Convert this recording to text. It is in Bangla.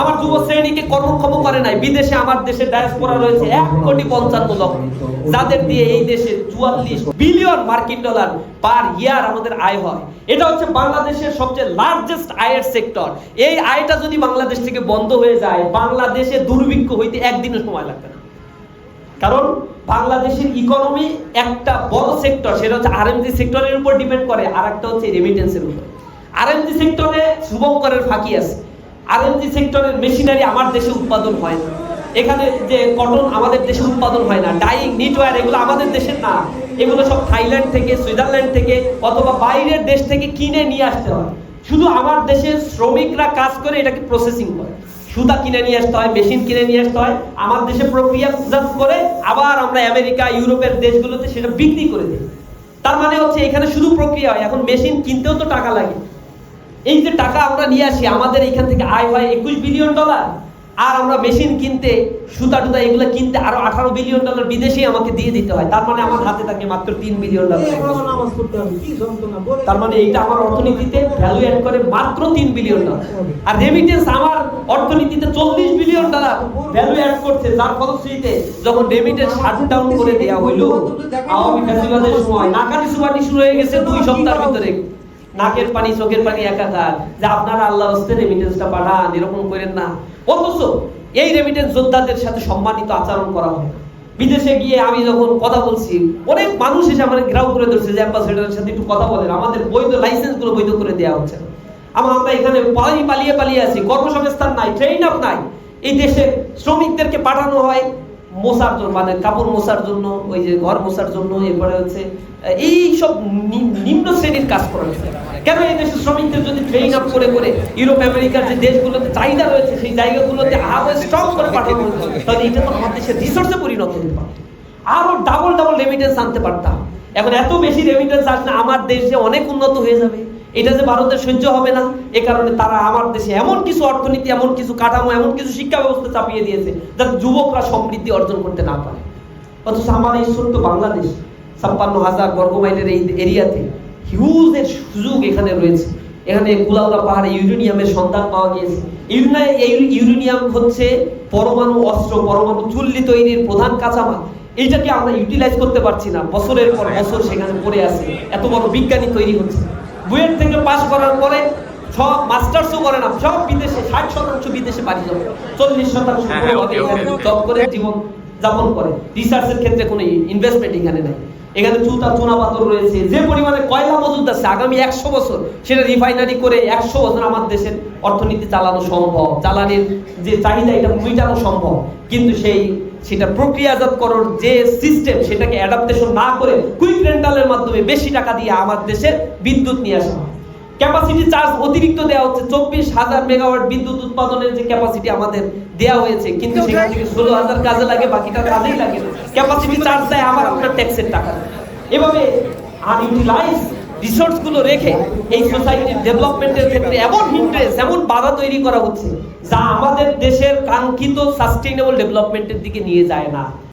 আমার যুব শ্রেণীকে কর্মক্ষম করে নাই। বিদেশে আমার দেশে ডায়াসপোরা রয়েছে এক কোটি পঞ্চান্ন লক্ষ। যাদের দিয়ে এই দেশে চুয়াল্লিশ বিলিয়ন মার্কিন ডলার পার ইয়ার আমাদের আয় হয়। এটা হচ্ছে বাংলাদেশের সবচেয়ে লার্জেস্ট আয়ের সেক্টর এই আয়টা যদি বাংলাদেশ থেকে বন্ধ হয়ে যায়, বাংলাদেশে দুর্ভিক্ষ হইতে একদিনও সময় লাগবে না। কারণ বাংলাদেশের ইকোনমি একটা বড় সেক্টর সেটা হচ্ছে আরএমজি সেক্টরের উপর ডিপেন্ড করে আর একটা হচ্ছে রেমিটেন্সের উপর। আরএমজি সেক্টরে শুভঙ্করের ফাঁকি আছে। আরএমজি সেক্টরের মেশিনারি আমার দেশে উৎপাদন হয় না। এখানে যে কটন আমাদের দেশে উৎপাদন হয় না। ডাইং নিটওয়্যার এগুলো আমাদের দেশের না। এগুলো সব থাইল্যান্ড থেকে সুইজারল্যান্ড থেকে অথবা বাইরের দেশ থেকে কিনে নিয়ে আসতে হয়। শুধু আমার দেশের শ্রমিকরা কাজ করে এটাকে প্রসেসিং করে। সুতা কিনে নিয়ে আসতে হয় মেশিন কিনে নিয়ে আসতে হয়। আমার দেশে প্রক্রিয়া করে আবার আমরা আমেরিকা, ইউরোপের দেশগুলোতে সেটা বিক্রি করে দিই। তার মানে হচ্ছে এখানে শুধু প্রক্রিয়া হয়। এখন মেশিন কিনতেও তো টাকা লাগে। এই যে টাকা আমরা নিয়ে আসি আমাদের এখান থেকে আয় হয় একুশ বিলিয়ন ডলার। আর আমরা মেশিন কিনতে সুতা টুতা এগুলো কিনতে আরও আঠারো বিলিয়ন ডলার বিদেশে আমাকে দিয়ে দিতে হয়। তার মানে আমার হাতে থাকে মাত্র তিন বিলিয়ন ডলার। তার মানে এইটা আমার অর্থনীতিতে ভ্যালু অ্যাড করে মাত্র তিন বিলিয়ন ডলার। আর রেমিটেন্স আমার অর্থনীতিতে চল্লিশ বিলিয়ন ডলার ভ্যালু অ্যাড করছে যার ফলশ্রুতিতে যখন রেমিটেন্স শাট ডাউন করে দেওয়া হইল আওয়ামী ফ্যাসিবাদের সময়। নাকানি সুবানি শুরু হয়ে গেছে দুই সপ্তাহের ভিতরে। নাকের পানি, চোখের পানি একাকার যে আপনারা আল্লাহ হস্তে রেমিটেন্সটা পাঠান, এরকম করেন না। অথচ এই রেমিটেন্স যোদ্ধাদের সাথে সম্মানিত আচরণ করা হয় বিদেশে গিয়ে আমি যখন কথা বলছি, অনেক মানুষ এসে আমার গ্রাউ করে ধরছে যে অ্যাম্বাসেডারের সাথে একটু কথা বলেন। আমাদের বৈধ লাইসেন্সগুলো বৈধ করে দেওয়া হচ্ছে আমরা আমরা এখানে পালিয়ে পালিয়ে আছি। কর্মসংস্থান নাই ট্রেন আপ নাই। এই দেশে শ্রমিকদেরকে পাঠানো হয়। মোসার জন্য মানে কাপড় মোসার জন্য, ওই যে ঘর মোসার জন্য, এরপরে হচ্ছে এই সব নিম্ন শ্রেণির কাজ করা হচ্ছে। কেন এই দেশের শ্রমিকদের যদি ট্রেন আপ করে করে ইউরোপ আমেরিকার যে দেশগুলোতে চাহিদা রয়েছে, সেই জায়গাগুলোতে আরও স্ট্রং করে পাঠানো হতো তাহলে এটা তো আমাদের দেশের রিসোর্সে পরিণত হতে পারে। আরও ডাবল ডাবল রেমিটেন্স আনতে পারতাম। এখন এত বেশি রেমিটেন্স আসলে আমার দেশে অনেক উন্নত হয়ে যাবে। এটা যে ভারতের সহ্য হবে না, এ কারণে তারা আমার দেশে এমন কিছু অর্থনীতি, এমন কিছু কাঠামো, এমন কিছু শিক্ষা ব্যবস্থা চাপিয়ে দিয়েছে যাতে যুবকরা সমৃদ্ধি অর্জন করতে না পারে। অথচ আমার এই ছোট্ট বাংলাদেশ, ছাপ্পান্ন হাজার বর্গ মাইলের এই এরিয়াতে হিউজ এর সুযোগ এখানে রয়েছে। এখানে কুলাউড়া পাহাড়ে ইউরেনিয়ামের সন্ধান পাওয়া গিয়েছে। এই ইউরেনিয়াম হচ্ছে পরমাণু অস্ত্র, পরমাণু চুল্লি তৈরির প্রধান কাঁচামাল। এইটাকে আমরা ইউটিলাইজ করতে পারছি না। বছরের পর বছর সেখানে পড়ে আছে। এত বড় বিজ্ঞানী তৈরি হচ্ছে। বুয়েট থেকে পাশ করার পরে সব মাস্টার্সও করে না সব বিদেশে ষাট শতাংশ বিদেশে বাড়ি যাবে চল্লিশ শতাংশ হ্যাঁ, হ্যাঁ. জব করে জীবন যাপন করে। রিসার্চের ক্ষেত্রে কোনো ইনভেস্টমেন্ট এখানে নাই। এখানে চুতা চুনা পাথর রয়েছে। যে পরিমাণে কয়লা মজুদ আছে আগামী একশো বছর সেটা রিফাইনারি করে একশো বছর আমার দেশের অর্থনীতি চালানো সম্ভব। জ্বালানির যে চাহিদা এটা মেটানো সম্ভব। কিন্তু সেই সেটা প্রক্রিয়াজাতকরণ যে সিস্টেম সেটাকে অ্যাডাপ্টেশন না করে কুইক রেন্টালের মাধ্যমে বেশি টাকা দিয়ে আমার দেশে বিদ্যুৎ নিয়ে আসা হয়। ক্যাপাসিটি চার্জ অতিরিক্ত দেওয়া হচ্ছে চব্বিশ হাজার মেগাওয়াট বিদ্যুৎ উৎপাদনের যে ক্যাপাসিটি আমাদের দেওয়া হয়েছে। কিন্তু সেখান থেকে ষোলো হাজার কাজে লাগে বাকিটা কাজেই লাগে। ক্যাপাসিটি চার্জ দেয় আবার আপনার ট্যাক্সের টাকা। এভাবে আনইউটিলাইজ রিসোর্সগুলো রেখে এই সোসাইটির ডেভেলপমেন্টের ক্ষেত্রে এমন হিন্ড্রেস এমন বাধা তৈরি করা হচ্ছে যা আমাদের দেশের কাঙ্ক্ষিত সাস্টেইনেবল ডেভেলপমেন্টের দিকে নিয়ে যায় না।